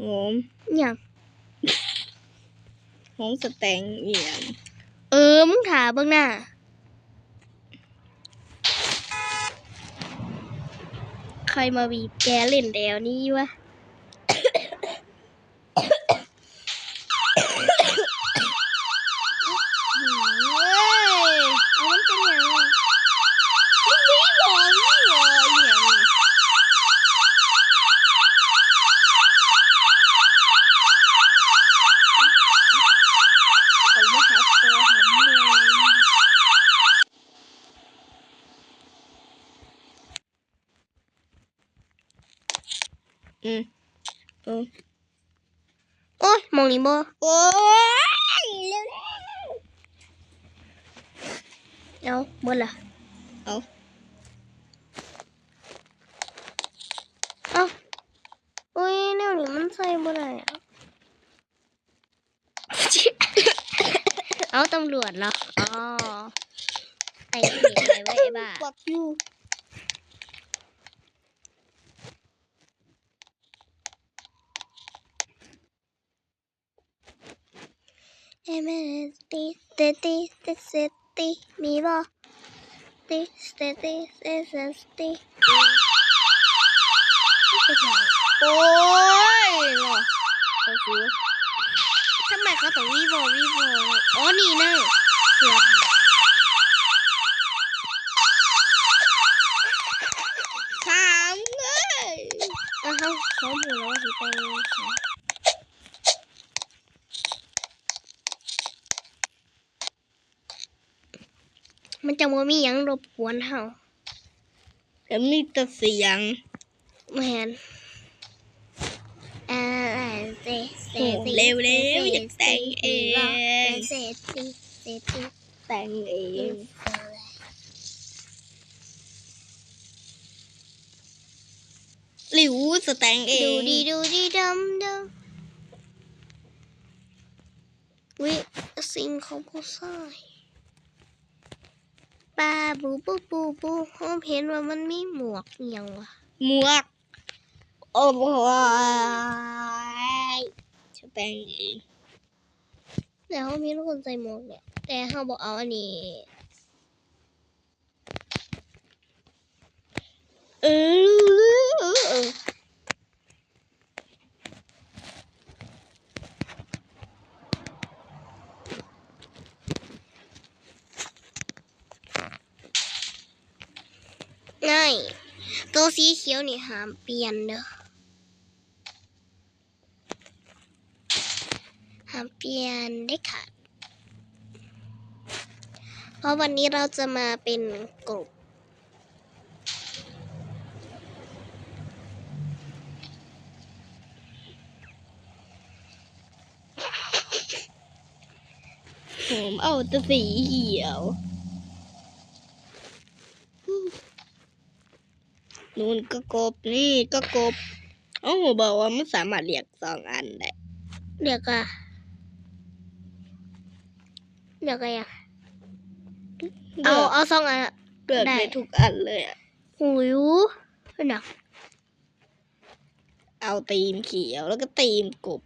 หอมอย่างหอมสแตงเอียงเออมึงถาเบิ่งหน้าใครมาบีบแกเล่นแดวนี้วะ เฮ้ย เอามันเป็นหยัง นี่หอมนี่หอมเอียง เขามาหาตัวหาเมือง อืมเออโอ้ยมองนี่บ่โอ้ยเร็วเอาเมื่อละๆเอาเอาโอ้ยแนวนี้มันใส่บ่ได้อะเอาตำรวจเหรออ๋อไอ้เหี้ยไว้ไอ้บ้า ปักอยู่เอเมตีเตตีเตเซตีมีบ่ตีเตตีเตเซตีไม่เป็นไรโอ้ยเหรอเขาซื้อทำไมเขาต้องวีโววีโวอ๋อนี่นะเสื้อผ้าถามเลยอ้าวเขาเขาบอกแล้วว่าสิไปใช้ มันจะบ่มีหยังรบกวนเฮาแต่มีแต่เสียงแมนอ่าเซเซโอ้เร็วๆอยากแต่งเองเซตีเซตีแต่งเองหลิวสแตงเอดูงดีดูดีดำดำวิสิ่งของผู้ชาย ปลาบูปูปูปูผมเห็นว่ามันมีหมวกอหย่างวะหมวก โอ้โหสแตงเองแต่เขามีทุกคนใส่หมวกเนี่ย แต่เขาบอกเอาอันนี้ เออ ง่ายตัวสีเขียวนี่หามเปลี่ยนเด้อหามเปลี่ยนได้ขาดเพราะวันนี้เราจะมาเป็นกลุ่มผมเอาแต่สีเขียว นู่นก็กบนี่ก็กบโอ้โหบอกว่ามันสามารถเรียกสองอันได้เรียกอะเรียกอะไรอะเอาเอาสองอันอะเลือกได้ได้ทุกอันเลยอะหูยหนักเอาตีมเขียวแล้วก็ตีมกบ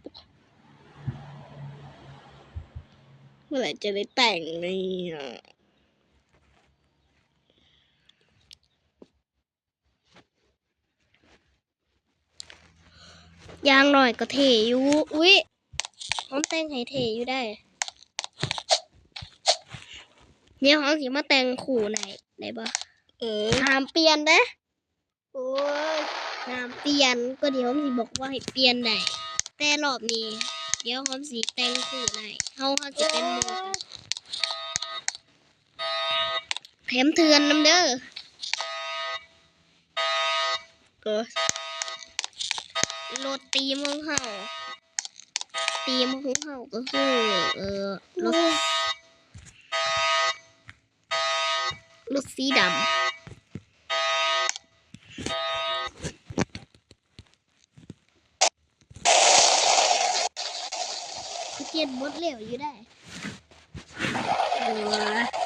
เมื่อไหร่จะได้แต่งเนี่ย ยางหน่อยก็เทอยู่อุ้ยหอมแต่งให้เทอยู่ได้ เดี๋ยวหอมสิมาแต่งขู่ไหนได้ปะเออห้ามเปลี่ยนนะโอ้ยห้ามเปลี่ยนก็เดี๋ยวหอมสิบอกว่าให้เปลี่ยนได้แต่รอบนี้ เดี๋ยวหอมสิแต่งขู่ไหนเฮาเฮาจะเป็นหมูกันแถมเทือนน้ำเด้อเออ รตีมของเฮาตีมของเฮาก็คือเออรถรถสีดำเกียนบดเหลวอยู่ได้เออ